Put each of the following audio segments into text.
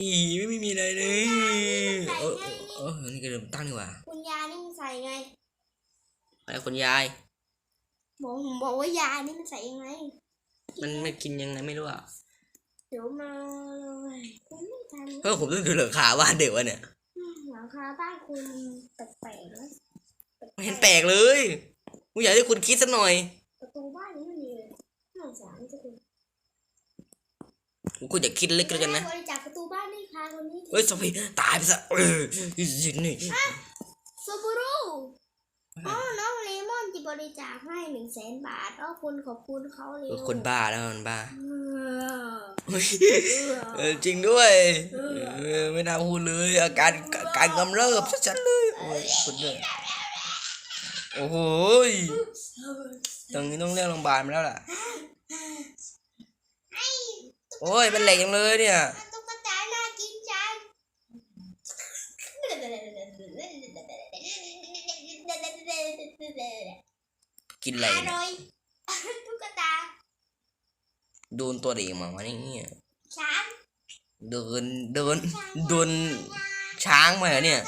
อีไม่มีอะไรเลยเออเออเออนี่ก็เริ่มตั้งดีกว่า คุณยายนี่มันใส่ไงอะไรคุณยายบอกผมบอกว่ายานี่มันใส่ยังไงมันไม่กินยังไงไม่รู้อะเดี๋ยวมาเลยคุณไม่ทันเออผมต้องดูเหลือขาบ้านเด็กวะเนี่ยหลังคาบ้านคุณแปลกๆนะไม่เห็นแปลกเลยกูอยากให้คุณคิดสักหน่อยประตูบ้านนี้มันดีเลยน่าสงสารจะคุณกูอยากคิดเล็กแล้วกันนะบริจาคประตูบ้า นให้พาคนนี้ทีเฮ้ยสมัยตายไปซะเออนี่ซูบูรุอ๋อน้องเลมอนที่บริจาคให้หนึ่งแสนบาทอ๋อคุณขอบคุณเขาเลยเออคนบ้าแล้วมันบ้าเออเฮ้ยเอเอออจริงด้วยเออไม่น่าพูดเลยอาการการกำเริบชัดๆเลยโอ้ยคุณเนี่ยโอ้โหยตรงนี้ต้องเรียกโรงพยาบาลมาแล้วล่ะโอ้ยเป็นเหล็กจังเลยเนี่ย กินอะไรเนี่ย ตุ๊กตาโดนตัวเองมาวันนี้เนี่ยช้างเดินเดินโดนช้างมาเหรอเนี่ย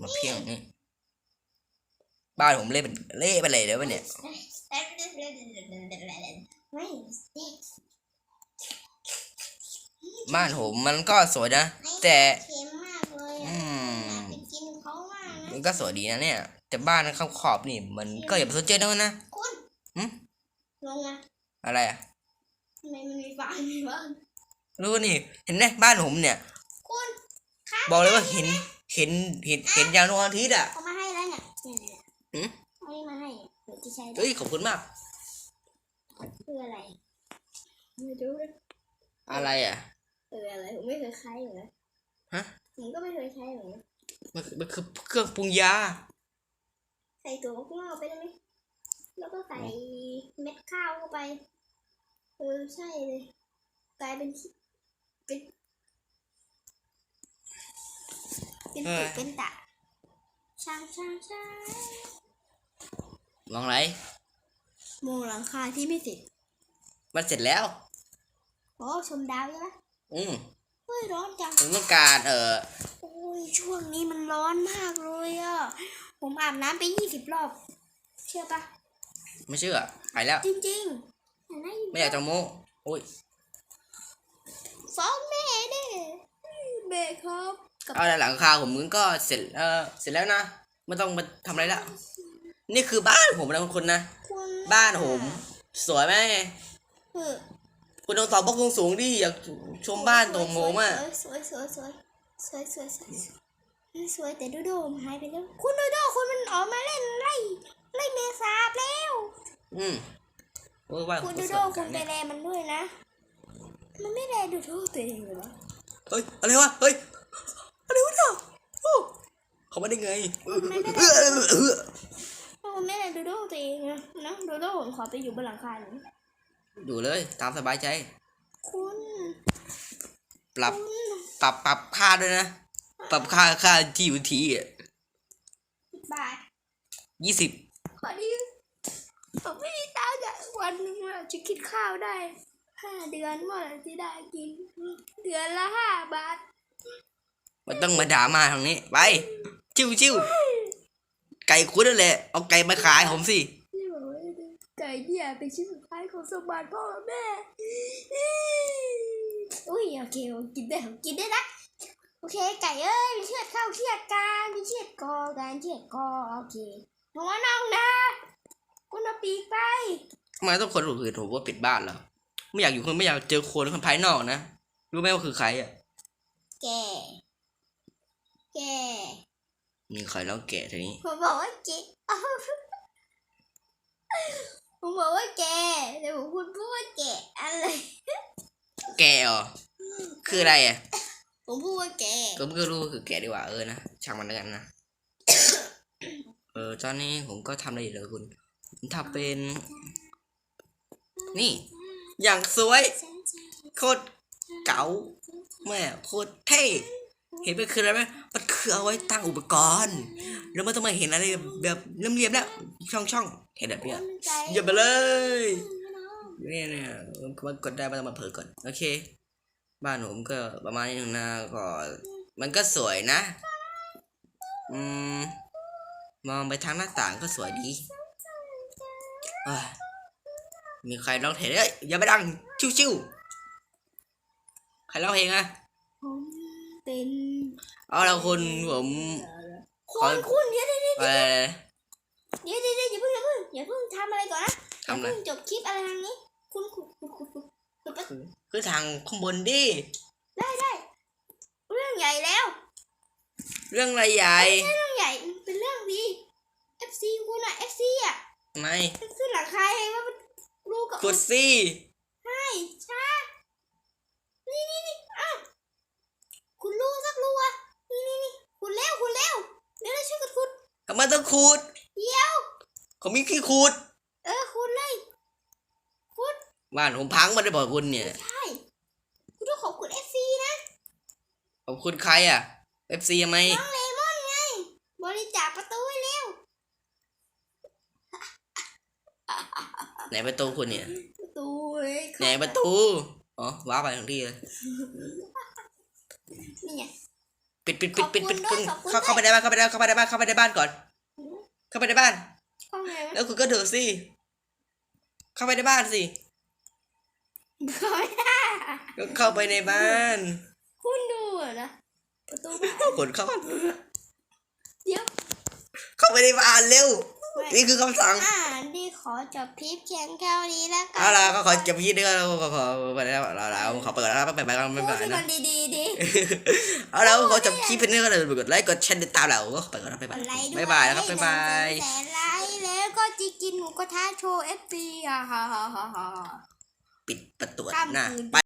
มาเพียงบ้านผมเล่เนเล่ไปเลยเดี๋วไเนี่ย บ้านผมมันก็สวยนะ แต่เค็มมากเลยอือะมไปกินเขามากนะมันก็สวยดีนะเนี่ย แต่บ้านข้างขอบนี่ มันก็อย่าไปสนใจนะนะคุณหึลงมาอะไรอะทำไมมันมีฟ้ามีบ้านรู้นี่เห็นไหมบ้านผมเนี่ยคุณครับบอกเลยว่าเห็นเห็นเห็นเห็นยางดวงอาทิตย์อะเอามาให้แล้วเนี่ยเนี่ยหึๆเอานี่มาให้เนี่ยเดี๋ยวจะใช้ได้เฮ้ยขอบคุณมาก เพื่ออะไร ไม่รู้เลยอะไรอะ เอออะไรผมไม่เคยใช้เหมือนกันฮะผมก็ไม่เคยใช้เหมือนกันมันคือมันคือเครื่องปรุงยา ใส่ถั่วงอกไปได้ไหมแล้วก็ใส่เม็ดข้าวเข้าไปเออใช่เลยกลายเป็นขี้เป็นเป็นเอตุอเป็นตะช่างช่างช่างมองอะไรมองหลังคาที่ไม่เสร็จ มันเสร็จแล้วโอ้ชมดาวใช่ไหมอืมเฮ้ยร้อนจังผมต้องการเออโอ้ยช่วงนี้มันร้อนมากเลยอะผมอาบน้ำไปยี่สิบรอบ เชื่อปะไม่เชื่อไปแล้ว จริงๆเห็นไหมไม่อยากจะโม้โอ้ยฟ้องแม่เด้แม่ครับกับเอาละหลังคาผมมันก็เสร็จเออเสร็จแล้วนะไม่ต้องมาทำอะไรละนี่คือบ้านผมนะคุณนะ คุณบ้านผม สวยไหมเออ คุณลองสอบพบล็อกสูงดิอยากชมบ้านตรงโมมาะสวยสวยสวยสวยสวยสวยสวยแต่ดูโดมหายไปแล้ว คุณโดโดคุณมันออกมาเล่นไล่ไล่เมษาแล้ว อืมคุณโดโดคุณไปแลมันด้วยนะ มันไม่แลดูโทตัวเองเลยวเฮ้ยอะไรวะเฮ้ยอะไรวะเนี่ยเขาไม่ได้ไงเอไม่ได้ดูโดตัวเองนะนะดูโดผมขอไปอยู่บนหลังคาหนึ่ง อยู่เลย ตามสบายใจ คุณปรับ คุณปรับปรับค่าด้วยนะ ปรับค่าค่าที่อยู่ทีอะสิบบาท ยี่สิบขอดีผมไม่มีตังค์อะวันหนึงอะจะคิดข้าวได้ห้าเดือนเมื่อไหร่ที่ได้กิน เดือนละห้าบาทมันต้องมาด่ามาทางนี้ ไป ชิวชิวไก่คุณนั่นแหละ เอาไก่มาขายผมสิที่บอกว่าไก่ เนี่ย เป็นชิ้นสุดท้ายของสมบัติพ่อกับแม่ อุ้ยโอเคผมกินได้ผมกินได้นะ โอเคไก่เอ้ยไปเชือดข้าวเชือดกันไปเชือดคอกันเชือดคอโอเคหัวน้องนะคุณเอาปีกไปทำไมต้องคนอื่นผมว่าปิดบ้านเหรอไม่อยากอยู่คนไม่อยากเจอคนคนภายนอกนะรู้ไหมว่าคือใครอะ แก แก มีใครแล้วแก่ทีนี้ผมบอกว่าแก ผมบอกว่าแกแต่ผมพูดพูดว่าแกอะไร แก่เหรอคืออะไรอะผมพูดว่าแกก็ไม่รู้ว่าคือแก่ดีกว่าเออนะช่างมันแล้วกันนะ เออตอนนี้ผมก็ทำได้อยู่เลยคุณผมทำเป็น นี่ อย่างสวย โคตรเก๋าแม่โคตรเท่ เห็นมันคืออะไรไหมมัน คือเอาไว้ตั้งอุปกรณ์ แล้วมันต้องมาเห็นอะไรแบบเรียบๆแล้วช่องช่องๆเห็นแบบเนี้ยคุณไก่อย่าไปเลยไม่เอาเนี่ยเนี่ยมันกดได้มันต้องมาเผลอก่อนโอเค บ้านผมก็ประมาณนี้นะก็มันก็สวยนะ อืม มองไปทางหน้าต่างก็สวยดีเอ้ยมีใครร้องเพลงเอ้ยอย่าไปดังชิวๆใครร้องเพลงอะผม เป็นเอาละคุณผมคนคุณเดี๋ยวเดี๋ยวเดี๋ยวอะไรเดี๋ยวเดี๋ยวเดี๋ยวอย่าเพิ่งอย่าเพิ่งอย่าเพิ่งทำอะไรก่อนนะทำอะไรอย่าเพิ่งจบคลิปอะไรทางนี้ คุณคุณคุณคุณคุณคุณไปคือทางข้างบนดิได้ได้เรื่องใหญ่แล้ว เรื่องอะไรใหญ่เรื่องใหญ่มันเป็นเรื่องดี FC คุณอะ FC อะไม่ขึ้นหลังคาเองว่ามันรู้กับกดสิ ใช่ช้านี่นี่นี่อ้าวคุณรู้สักรู้อะนี่นี่นี่คุณเร็วคุณเร็วเดี๋ยวเราช่วยกันคุณ ทำไมต้องขูด เดี๋ยว เขามีขี้ขูด เออคุณเลยคุณบ้านผมพังมาได้บอกคุณเนี่ย ใช่คุณต้องขอบคุณ FC นะขอบคุณใครอะ FC ไหมน้องเลมอนไง บริจาคประตูให้เร็วไหนประตูคุณเนี่ย ประตูเว้ยไหนประตู อ๋อว้าไปทั้งที่เลย นี่ไง ปิดปิดปิดปิดปิดขอบคุณด้วยขอบคุณเข้าเข้าไปในบ้านเข้าไปในเข้าไปในบ้านเข้าไปในบ้านก่อน เข้าไปในบ้าน ห้องไหนวะแล้วคุณก็เดินสิ เข้าไปในบ้านสิ เขาไม่ได้ก็เข้าไปในบ้านคุณดูอะนะประตูบ้านขนเข้า เดี๋ยว เข้าไปในบ้านเร็วไม่ นี่คือคำสั่งอ่าดีขอจบคลิปเพียงแค่นี้แล้วกัเอาล่ะก็ขอเก็บพี่ด้วยขอขอไปแล้วเราเราขอเปิดแล้วไปไปกันไปพูไปดให้มันะนดีๆดิเอาแล้วขอจบคลิปเป็นเรื่องก็เลยกดไลค์กดแชร์ติดตามเราก็ไปก่อนนะไปกไปดไลค์ด้วยบ๊ายบายนะครับบ๊ายบายแสนไลค์แล้วก็จะกินหมูกระทะโชว์เอฟซีอะฮ่าฮ่าฮ่าฮ่าปิดประตูข้ามหน้าคืนไป